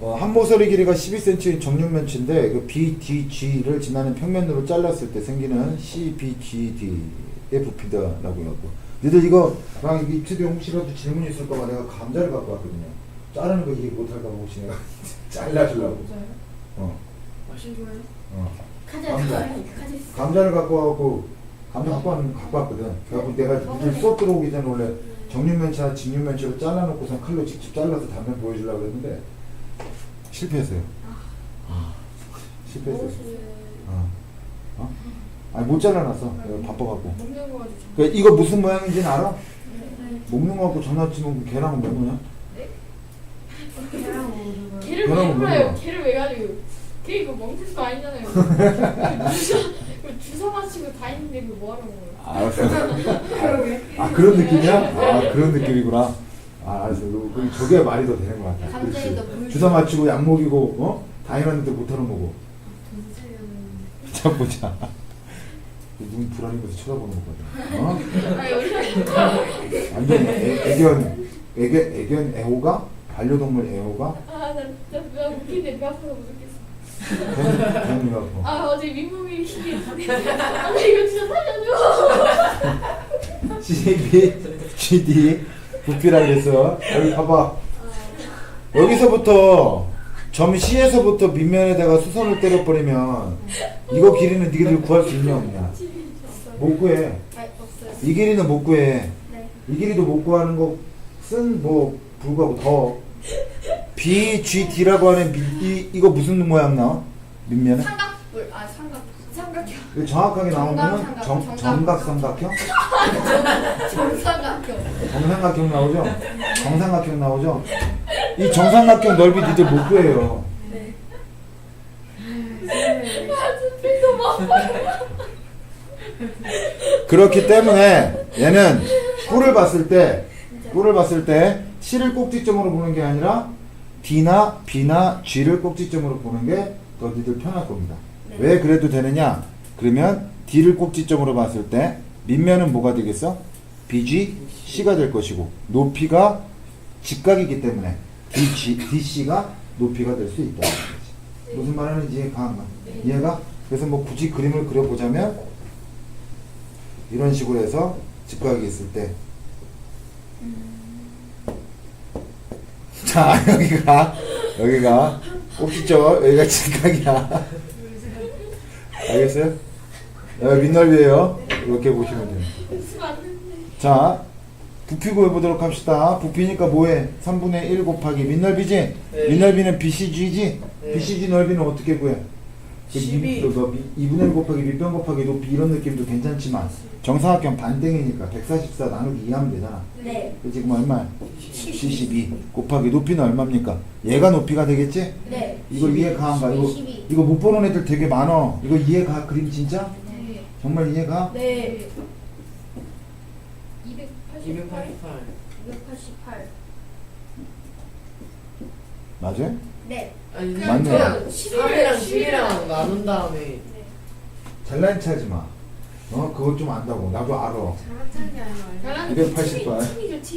어, 한 모서리 길이가 12cm인 정육면체인데 그 BDG를 지나는 평면으로 잘랐을 때 생기는 CBGD의 부피다라고 해갖고 너희들 이거 랑 이게 입체대 혹시라도 질문 있을까봐 내가 감자를 갖고 왔거든요 자르는 거 이해 못할까봐 혹시 내가 잘라주려고? 어, 맛있는 거예요? 어. 카드 감자. 카드. 감자를 갖고 와갖고 감자 갖고 왔는 갖고 왔거든 그래갖고 내가 니들 수업 들어오기 전에 원래 정육면체나 직육면체로 잘라놓고선 칼로 직접 잘라서 단면 보여주려고 했는데 실패했어요 어, 실패했어요 어. 어? 아니 못 잘라놨어 내가 바빠갖고 먹는 거 가지고 그 이거 무슨 모양인지는 알아? 네. 먹는 거 갖고 전화 치면 그 걔랑 몇 모양? 걔를 왜 그럼 불러요? 뭐야? 걔를 왜 가지고? 걔 이거 멍청이 거 아니잖아요. 이거 주사 이거 주사 맞히고 다 있는데 이거 뭐 하는 거예요? 알았어 아 그런 느낌이야? 아 그런 느낌이구나 아 알았어 그, 그 저게 말이 더 되는 것 같아 물- 주사 맞추고 약 먹이고 어? 다 해놨는데 못하는 거고. 자 보자. 눈 불안한 것서 쳐다보는 거거든. 어? 아니 우리 완전 애, 애견 애견 애견 애호가? 반려동물 애호가? 아나 진짜 나 웃긴데 배 아파서 못 웃겠어. 대는 아파 아 어제 민몸이 시계 아 이거 진짜 살려줘. CB GD 부피라 그랬어 여기 봐봐 여기서부터 점 C에서부터 밑면에다가 수선을 때려버리면 이거 길이는 니들 구할 수 있냐 없냐 못 구해. 이 길이는 못 구해 네. 이 길이도 못 구하는 거 쓴 뭐 불구하고 더 BGD라고 하는 미, 이, 이거 무슨 모양 나와? 밑면에? 삼각뿔 아 삼각 삼각형 이거 정확하게 나오면은 정각, 정, 정각. 정각삼각형? 정삼각형. 정삼각형 나오죠? 정삼각형 나오죠? 이 정삼각형 넓이 니들 못 구해요. 네. 그렇기 때문에 얘는 꿀을 봤을 때, 꿀을 봤을 때 C를 꼭지점으로 보는 게 아니라 D나 B나 G를 꼭지점으로 보는 게 더 니들 편할 겁니다. 네. 왜 그래도 되느냐? 그러면 D를 꼭지점으로 봤을 때 밑면은 뭐가 되겠어? BG, C가 될 것이고 높이가 직각이기 때문에 DG, DC가 높이가 될 수 있다. 무슨 말 하는지 이해가 안 가? 이해가? 그래서 뭐 굳이 그림을 그려보자면 이런 식으로 해서 직각이 있을 때 자, 여기가, 여기가, 꼭지점, 여기가 직각이야. 알겠어요? 여기 밑넓이에요. 이렇게 보시면 돼요. 자, 부피 구해보도록 합시다. 부피니까 뭐해? 3분의 1 곱하기 밑넓이지? 네. 밑넓이는 BCG지? 네. BCG 넓이는 어떻게 구해? 그 12. 2분의 1 곱하기 밑변 곱하기 높이 이런 느낌도 괜찮지만 정사각형 반땡이니까 144 나누기 2 하면 되잖아. 네. 그 지금 얼마? 72 곱하기 높이는 얼마입니까? 얘가 높이가 되겠지? 네. 이거 이해 가한가? 이거 12. 이거 못 보는 애들 되게 많어. 이거 이해 가 그림 진짜? 네. 정말 이해 가? 네. 288. 288 288. 맞아요? 네. 아니 맞네. 그냥 11이랑 3이랑 11이랑 나눈 다음에 잘난 체하지 마. 어 그거 좀 안다고. 나도 알아. 잘한 게 아니라. 잘하는 288. 팀이죠 팀.